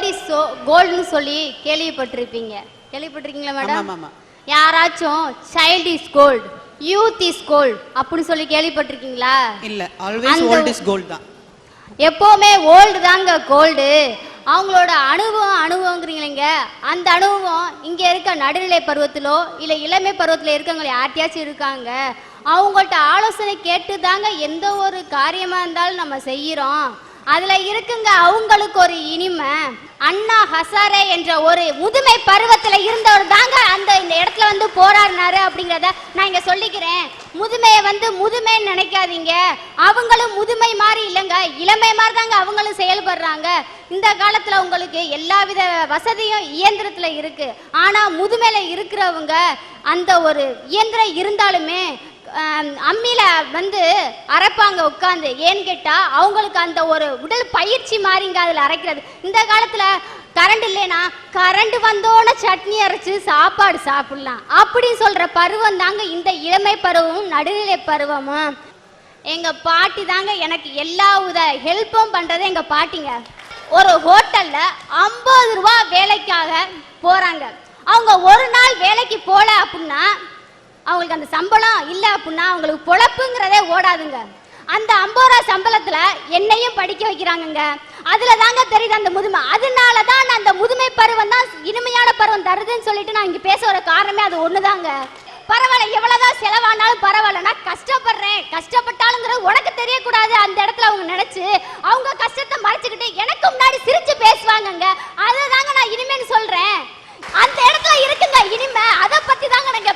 Is கோல்டுன்னு சொல்லி கேள்விப்பட்டிருப்பீங்க. கேள்விப்பட்டிருக்கீங்களா மேடம் யாராச்சும் child is gold youth is gold அப்படின்னு சொல்லி கேள்விப்பட்டிருக்கீங்களா? இல்ல ஆல்வேஸ் அந்த- ஓல்ட் இஸ் கோல்ட் தான். எப்போவுமே ஓல்டு தாங்க கோல்டு அவங்களோட அனுபவம் அனுபவங்கிறீங்களேங்க. அந்த அனுபவம் இங்கே இருக்க நடுநிலை பருவத்திலோ இல்லை இளமை பருவத்தில் இருக்கவங்க யார்கிட்டயாச்சும் இருக்காங்க? அவங்கள்ட்ட ஆலோசனை கேட்டு தாங்க எந்த ஒரு காரியமாக இருந்தாலும் நம்ம செய்கிறோம் அதில் இருக்குங்க அவங்களுக்கு ஒரு இனிமை. அண்ணா ஹசாரே என்ற ஒரு முதுமை பருவத்தில் இருந்தவர் தாங்க அந்த இந்த இடத்துல வந்து போராடினாரு அப்படிங்கிறத நான் இங்கே சொல்லிக்கிறேன். முதுமையை வந்து முதுமைன்னு நினைக்காதீங்க. அவங்களும் முதுமை மாதிரி இல்லைங்க. இளமை மாதிரி தாங்க அவங்களும் செயல்படுறாங்க. இந்த காலத்துல உங்களுக்கு எல்லா வித வசதியும் இயந்திரத்துல இருக்கு. ஆனா முதுமையில இருக்கிறவங்க அந்த ஒரு இயந்திரம் இருந்தாலுமே அம்மியில வந்து அரைப்பாங்க உட்காந்து ஏன்னு கேட்டா அவங்களுக்கு அந்த ஒரு உடல் பயிற்சி மாதிரிங்க அதுல அரைக்கிறது. இந்த காலத்துல கரண்ட் இல்லைனா கரண்ட் வந்தோன சட்னி அரைச்சு சாப்பாடு சாப்பிடலாம். அப்படின்னு சொல்ற பருவம் தாங்க இந்த இளமை பருவமும் நடுநிலை பருவமும். எங்க பாட்டி தாங்க எனக்கு எல்லா வித ஹெல்ப்பும் பண்ணுறது எங்க பாட்டிங்க. ஒரு ஹோட்டல்ல ஐம்பது ரூபா வேலைக்காக போறாங்க. அவங்க ஒரு நாள் வேலைக்கு போல அப்படின்னா அவங்களுக்கு அந்த சம்பளம் இல்லை அப்படின்னா அவங்களுக்கு பொழப்புங்கிறதே ஓடாதுங்க. அந்த ஐம்பது ரூபா சம்பளத்துல என்னையும் படிக்க வைக்கிறாங்கங்க. அதுல தாங்க தெரியுது அந்த முதுமை. அதனால தான் நான் அந்த முதுமை பருவம் தான் இனிமையான பருவம் தருதுன்னு சொல்லிட்டு நான் இங்க பேச வர காரணமே அது ஒண்ணுதாங்க. பரவாயில்ல எவ்வளவுதான் செலவானாலும் பரவாயில்ல. நான் கஷ்டப்படுறேன். கஷ்டப்பட்டாலுங்கிறது உனக்கு தெரியக்கூடாது. அந்த இடத்துல அவங்க நினைச்சு அவங்க கஷ்டத்தை மறைச்சுக்கிட்டு எனக்கு முன்னாடி சிரிச்சு பேசுவாங்கங்க அதை தாங்க நான் இனிமேன்னு சொல்றேன் அந்த இடத்துல இருக்குங்க இனிமே அதை பத்தி தாங்க நான்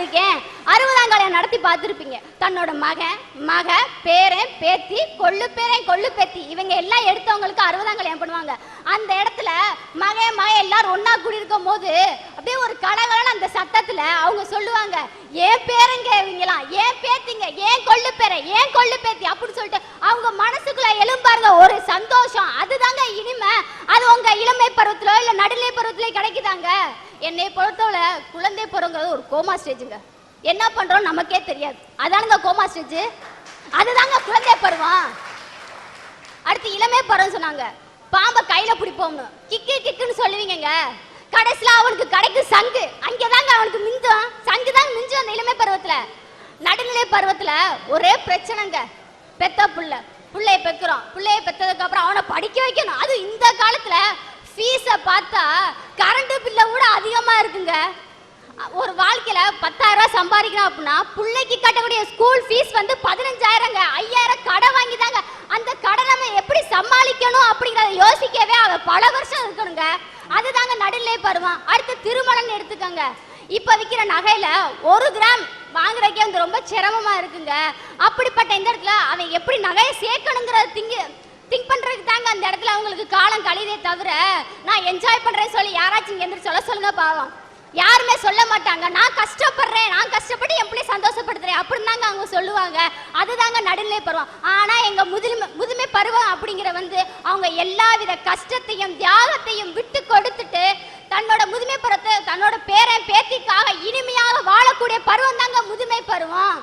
இருக்கேன். அறுபதாம் கல்யாணம் நடத்தி பார்த்துருப்பீங்க. தன்னோட மகன் மக பேரன் பேத்தி கொள்ளு பேரன் கொள்ளு பேத்தி. இவங்க எல்லாம் எடுத்தவங்களுக்கு அறுபதாம் கல்யாணம் பண்ணுவாங்க? அந்த இடத்துல மகன் மக எல்லாரும் ஒன்னா கூடி இருக்கும் போது அப்படியே ஒரு கலகலன்னு அந்த சத்தத்துல அவங்க சொல்லுவாங்க ஏன் பேருங்க இவங்கலாம் ஏன் பேத்திங்க? ஏன் கொள்ளு பேரன் ஏன் கொள்ளு பேத்தி? அப்படின்னு சொல்லிட்டு அவங்க மனசுக்குள்ள எழும்பாருங்க. ஒரு சந்தோஷம் அதுதாங்க இனிமை அது உங்க இளமை பருவத்திலோ இல்ல நடுநிலை கிடைக்குதாங்க? என்னை பொறுத்தவரை குழந்தை பிறங்கிறது ஒரு கோமா ஸ்டேஜுங்க என்ன பண்றோம் நமக்கே தெரியாது. அதானுங்க கோமா ஸ்டேஜ் அதுதாங்க குழந்தை பருவம். அடுத்து இளமை பருவம் சொன்னாங்க. பாம்பை கையில பிடிப்போம்னு. கிக்கு கிக்குன்னு சொல்லுவீங்க கடைசியில அவனுக்கு கிடைக்கு சங்கு. அங்கதாங்க அவனுக்கு மிஞ்சும். சங்கு தாங்க மிஞ்சும் அந்த இளமை பருவத்துல. நடுநிலை பருவத்துல ஒரே பிரச்சனைங்க. பெத்த புள்ள. பிள்ளைய பெக்கிறோம். பிள்ளைய பெத்ததுக்கு அப்புறம் அவனை படிக்க வைக்கணும். அது இந்த காலத்துல ஃபீஸை பார்த்தா தான் இருக்குங்க. ஒரு வாழ்க்கையில பத்தாயிரம் ரூபாய் சம்பாதிக்கிறோம் அப்படின்னா பிள்ளைக்கு கட்டக்கூடிய ஸ்கூல் ஃபீஸ் வந்து பதினஞ்சாயிரங்க. ஐயாயிரம் கடை வாங்கி தாங்க அந்த கடனை நம்ம எப்படி சமாளிக்கணும் அப்படிங்கிறத யோசிக்கவே அவ பல வருஷம் இருக்கணுங்க. அதுதாங்க நடுநிலை பருவம். அடுத்து திருமணம்னு எடுத்துக்கோங்க. இப்ப விற்கிற நகையில ஒரு கிராம் வாங்குறதுக்கே வந்து ரொம்ப சிரமமா இருக்குங்க. அப்படிப்பட்ட இந்த இடத்துல அவன் எப்படி நகையை சேர்க்கணுங்கிற திங்கு திங்க் பண்றதுக்கு தாங்க அந்த இடத்துல அவங்களுக்கு காலம் கழிதே தவிர நான் என்ஜாய் பண்றேன்னு சொல்லி யாராச்சும் இங்க எந்திரிச்சு சொல்ல சொல்லுங்க பாவம். யாருமே சொல்ல மாட்டாங்க. நான் கஷ்டப்படுறேன். நான் கஷ்டப்பட்டு என் பிள்ளை சந்தோஷப்படுத்துறேன். அப்படின்னு தாங்க அவங்க சொல்லுவாங்க. அதுதாங்க நடுநிலை பருவம். ஆனா எங்க முதுமை முதுமை பருவம் அப்படிங்கிற வந்து அவங்க எல்லா வித கஷ்டத்தையும் தியாகத்தையும் விட்டு கொடுத்துட்டு தன்னோட முதுமை பருவத்தை தன்னோட பேரன் பேத்திக்காக இனிமையாக வாழக்கூடிய பருவம் தாங்க முதுமை பருவம்.